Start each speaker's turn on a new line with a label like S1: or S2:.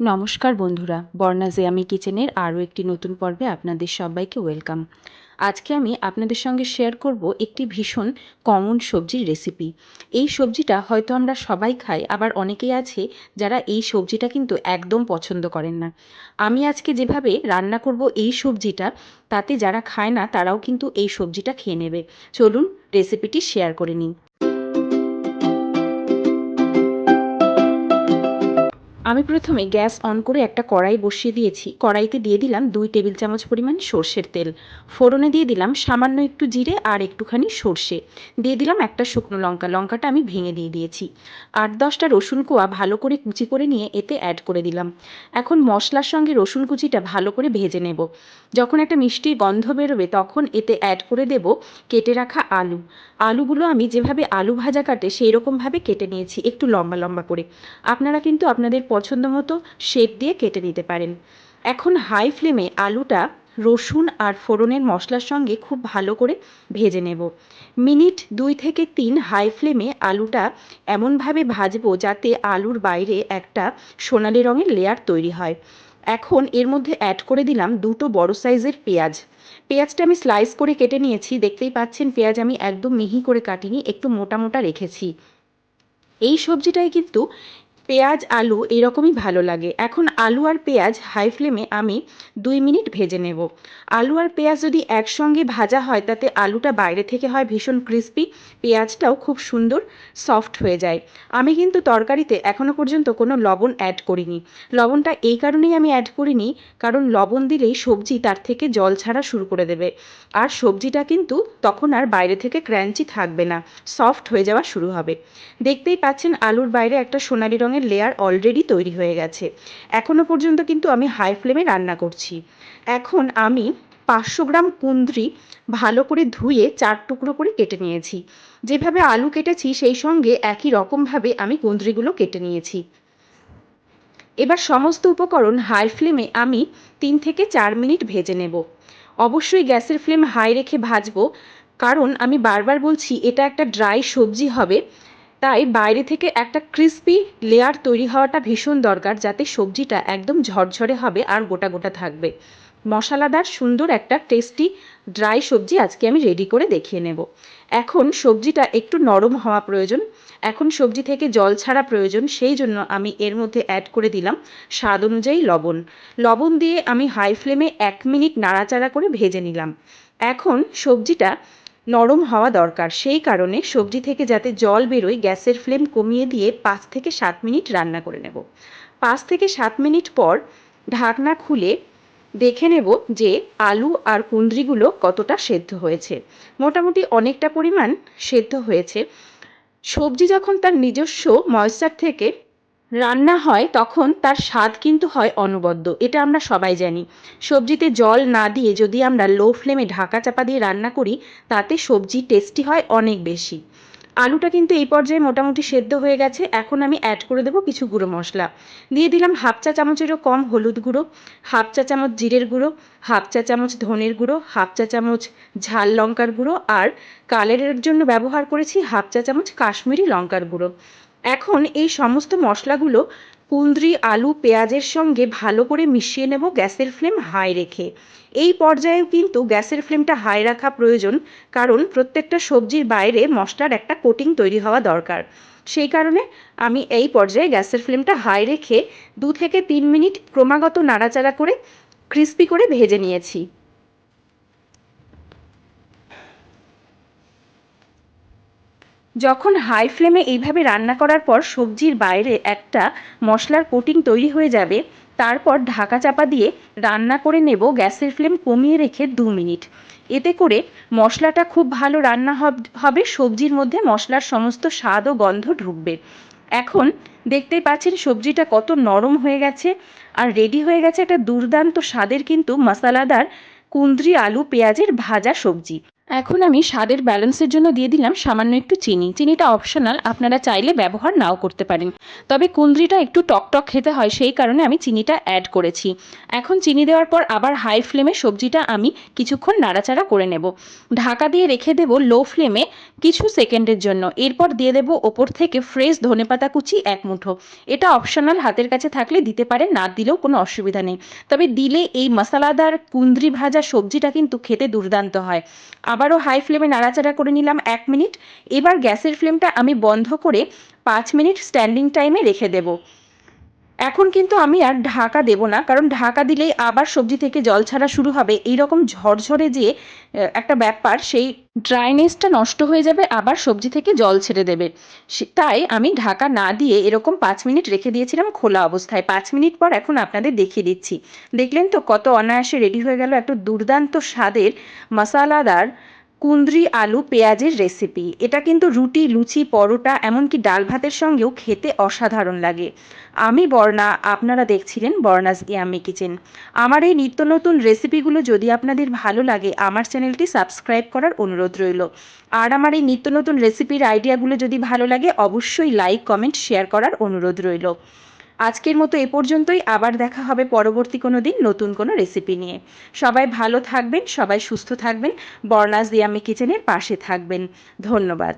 S1: নমস্কার বন্ধুরা, বর্ণা জিয়ামি কিচেনের আরও একটি নতুন পর্বে আপনাদের সবাইকে ওয়েলকাম। আজকে আমি আপনাদের সঙ্গে শেয়ার করব একটি ভীষণ কমন সবজির রেসিপি। এই সবজিটা হয়তো আমরা সবাই খাই, আবার অনেকেই আছে যারা এই সবজিটা কিন্তু একদম পছন্দ করেন না। আমি আজকে যেভাবে রান্না করব এই সবজিটা, তাতে যারা খায় না, তারাও কিন্তু এই সবজিটা খেয়ে নেবে। চলুন রেসিপিটি শেয়ার করে নিই। আমি প্রথমে গ্যাস অন করে একটা কড়াই বসিয়ে দিয়েছি। কড়াইতে দিয়ে দিলাম দুই টেবিল চামচ পরিমাণ সর্ষের তেল। ফোড়নে দিয়ে দিলাম সামান্য একটু জিরে আর একটুখানি সর্ষে। দিয়ে দিলাম একটা শুকনো লঙ্কা। লঙ্কাটা আমি ভেঙে দিয়ে দিয়েছি। আট দশটা রসুন কোয়া ভালো করে কুচি করে নিয়ে এতে অ্যাড করে দিলাম। এখন মশলার সঙ্গে রসুন কুচিটা ভালো করে ভেজে নেব। যখন একটা মিষ্টির গন্ধ বেরোবে তখন এতে অ্যাড করে দেব কেটে রাখা আলু। আলুগুলো আমি যেভাবে আলু ভাজা কাটে সেই রকমভাবে কেটে নিয়েছি একটু লম্বা লম্বা করে। আপনারা কিন্তু আপনাদের পছন্দ মতো শেপ দিয়ে কেটে নিতে পারেন। এখন হাই ফ্লেমে আলুটা রসুন আর ফোড়নের মশলার সঙ্গে খুব ভালো করে ভেজে নেব। মিনিট দুই থেকে তিন হাই ফ্লেমে আলুটা এমনভাবে ভাজবো যাতে আলুর বাইরে একটা সোনালি রঙের লেয়ার তৈরি হয়। এখন এর মধ্যে অ্যাড করে দিলাম দুটো বড় সাইজের পেঁয়াজ। পেঁয়াজটা আমি স্লাইস করে কেটে নিয়েছি, দেখতেই পাচ্ছেন পেঁয়াজ আমি একদম মিহি করে কাটিনি, একটু মোটা মোটা রেখেছি। এই সবজিটায় কিন্তু পেঁয়াজ, আলু এরকমই ভালো লাগে। এখন আলু আর পেঁয়াজ হাই ফ্লেমে আমি দুই মিনিট ভেজে নেব। আলু আর পেঁয়াজ যদি একসঙ্গে ভাজা হয়, তাতে আলুটা বাইরে থেকে হয় ভীষণ ক্রিস্পি, পেঁয়াজটাও খুব সুন্দর সফট হয়ে যায়। আমি কিন্তু তরকারিতে এখনও পর্যন্ত কোনো লবণ অ্যাড করিনি। লবণটা এই কারণেই আমি অ্যাড করিনি, কারণ লবণ দিলেই সবজি তার থেকে জল ছাড়া শুরু করে দেবে। আর সবজিটা কিন্তু তখন আর বাইরে থেকে ক্র্যাঞ্চি থাকবে না, সফট হয়ে যাওয়া শুরু হবে। দেখতেই পাচ্ছেন আলুর বাইরে একটা সোনালি রঙের লেয়ার অলরেডি তৈরি হয়ে গেছে। এখনও পর্যন্ত কিন্তু আমি হাই ফ্লেমে রান্না করছি। এখন আমি পাঁচশো গ্রাম কুন্দ্রি ভালো করে ধুয়ে চার টুকরো করে কেটে নিয়েছি। যেভাবে আলু কেটেছি, সেই সঙ্গে একই রকমভাবে আমি কুন্দ্রিগুলো কেটে নিয়েছি। এবার সমস্ত উপকরণ হাই ফ্লেমে আমি তিন থেকে চার মিনিট ভেজে নেব। অবশ্যই গ্যাসের ফ্লেম হাই রেখে ভাজবো, কারণ আমি বারবার বলছি, এটা একটা ড্রাই সবজি হবে। তাই বাইরে থেকে একটা ক্রিস্পি লেয়ার তৈরি হওয়াটা ভীষণ দরকার যাতে সবজিটা একদম ঝরঝরে হবে আর গোটা গোটা থাকবে। মশলাদার, সুন্দর একটা টেস্টি ড্রাই সবজি আজকে আমি রেডি করে দেখিয়ে নেব। এখন সবজিটা একটু নরম হওয়া প্রয়োজন। এখন সবজি থেকে জল ছাড়া প্রয়োজন, সেই জন্য আমি এর মধ্যে অ্যাড করে দিলাম স্বাদ অনুযায়ী লবণ। লবণ দিয়ে আমি হাই ফ্লেমে এক মিনিট নাড়াচাড়া করে ভেজে নিলাম। এখন সবজিটা নরম হওয়া দরকার। সেই কারণে সবজি থেকে যাতে জল বেরোয়, গ্যাসের ফ্লেম কমিয়ে দিয়ে পাঁচ থেকে সাত মিনিট রান্না করে নেব। পাঁচ থেকে সাত মিনিট পর ঢাকনা খুলে দেখে নেব যে আলু আর কুঁদরিগুলো কতটা সেদ্ধ হয়েছে। মোটামুটি অনেকটা পরিমাণ সেদ্ধ হয়েছে। সবজি যখন তার নিজস্ব ময়েশ্চার থেকে রান্না হয় তখন তার স্বাদ কিন্তু হয় অনবদ্য, এটা আমরা সবাই জানি। সবজিতে জল না দিয়ে যদি আমরা লো ফ্লেমে ঢাকা চাপা দিয়ে রান্না করি, তাতে সবজি টেস্টি হয় অনেক বেশি। আলুটা কিন্তু এই পর্যায়ে মোটামুটি সেদ্ধ হয়ে গেছে, এখন আমি অ্যাড করে দেবো কিছু গুঁড়ো মশলা। দিয়ে দিলাম হাফ চা চামচেরও কম হলুদ গুঁড়ো হাফ চা চামচ জিরের গুঁড়ো হাফ চা চামচ ধনের গুঁড়ো হাফ চা চামচ ঝাল লঙ্কার গুঁড়ো, আর কালারের জন্য ব্যবহার করেছি হাফ চা চামচ কাশ্মীরি লঙ্কার গুঁড়ো। এখন এই সমস্ত মশলাগুলো কুন্দ্রি আলু, পেঁয়াজের সঙ্গে ভালো করে মিশিয়ে নেব গ্যাসের ফ্লেম হাই রেখে। এই পর্যায়েও কিন্তু গ্যাসের ফ্লেমটা হাই রাখা প্রয়োজন, কারণ প্রত্যেকটা সবজির বাইরে মশলার একটা কোটিং তৈরি হওয়া দরকার। সেই কারণে আমি এই পর্যায়ে গ্যাসের ফ্লেমটা হাই রেখে দু থেকে তিন মিনিট ক্রমাগত নাড়াচাড়া করে ক্রিস্পি করে ভেজে নিয়েছি। যখন হাই ফ্লেমে এইভাবে রান্না করার পর সবজির বাইরে একটা মশলার কোটিং তৈরি হয়ে যাবে, তারপর ঢাকা চাপা দিয়ে রান্না করে নেব গ্যাসের ফ্লেম কমিয়ে রেখে দু মিনিট। এতে করে মশলাটা খুব ভালো রান্না হবে সবজির মধ্যে মশলার সমস্ত স্বাদ ও গন্ধ ঢুকবে। এখন দেখতেই পাচ্ছেন সবজিটা কত নরম হয়ে গেছে আর রেডি হয়ে গেছে একটা দুর্দান্ত স্বাদের কিন্তু মশলাদার কুন্দ্রি আলু, পেঁয়াজের ভাজা সবজি। এখন আমি স্বাদের ব্যালেন্সের জন্য দিয়ে দিলাম সামান্য একটু চিনি। চিনিটা অপশনাল আপনারা চাইলে ব্যবহার নাও করতে পারেন। তবে কুন্দ্রিটা একটু টকটক খেতে হয়, সেই কারণে আমি চিনিটা অ্যাড করেছি। এখন চিনি দেওয়ার পর আবার হাই ফ্লেমে সবজিটা আমি কিছুক্ষণ নাড়াচাড়া করে নেব। ঢাকা দিয়ে রেখে দেব লো ফ্লেমে কিছু সেকেন্ডের জন্য। এরপর দিয়ে দেব ওপর থেকে ফ্রেশ ধনেপাতা কুচি এক মুঠো। এটা অপশনাল হাতের কাছে থাকলে দিতে পারেন, না দিলেও কোনো অসুবিধা নেই। তবে দিলে এই মশলাদার কুন্দ্রি ভাজা সবজিটা কিন্তু খেতে দুর্দান্ত হয়। আবারও হাই ফ্লেমে নাড়াচাড়া করে নিলাম এক মিনিট। এবার গ্যাসের ফ্লেমটা আমি বন্ধ করে পাঁচ মিনিট স্ট্যান্ডিং টাইমে রেখে দেব। এখন কিন্তু আমি আর ঢাকা দেব না, কারণ ঢাকা দিলেই আবার সবজি থেকে জল ছাড়া শুরু হবে। এই রকম ঝরঝরে যে একটা ব্যাপার, সেই ড্রাইনেসটা নষ্ট হয়ে যাবে, আবার সবজি থেকে জল ছেড়ে দেবে। তাই আমি ঢাকা না দিয়ে এরকম পাঁচ মিনিট রেখে দিয়েছিলাম খোলা অবস্থায়। পাঁচ মিনিট পর এখন আপনাদের দেখিয়ে দিচ্ছি। দেখলেন তো কত অনায়াসে রেডি হয়ে গেল একটা দুর্দান্ত স্বাদের মশালাদার কুন্দ্রি আলু, পেঁয়াজের রেসিপি এটা কিন্তু রুটি, লুচি, পরোটা, এমনকি ডাল ভাতের সঙ্গেও খেতে অসাধারণ লাগে। আমি বর্ণা, আপনারা দেখছিলেন বর্ণাস ইয়ামি কিচেন। আমার এই নিত্য নতুন রেসিপিগুলো যদি আপনাদের ভালো লাগে, আমার চ্যানেলটি সাবস্ক্রাইব করার অনুরোধ রইল। আর আমার এই নিত্য নতুন রেসিপির আইডিয়াগুলো যদি ভালো লাগে, অবশ্যই লাইক কমেন্ট শেয়ার করার অনুরোধ রইল। আজকের মতো এ পর্যন্তই। আবার দেখা হবে পরবর্তী কোনো দিন নতুন কোনো রেসিপি নিয়ে। সবাই ভালো থাকবেন, সবাই সুস্থ থাকবেন। বর্ণাস দিয়ামি কিচেনের পাশে থাকবেন। ধন্যবাদ।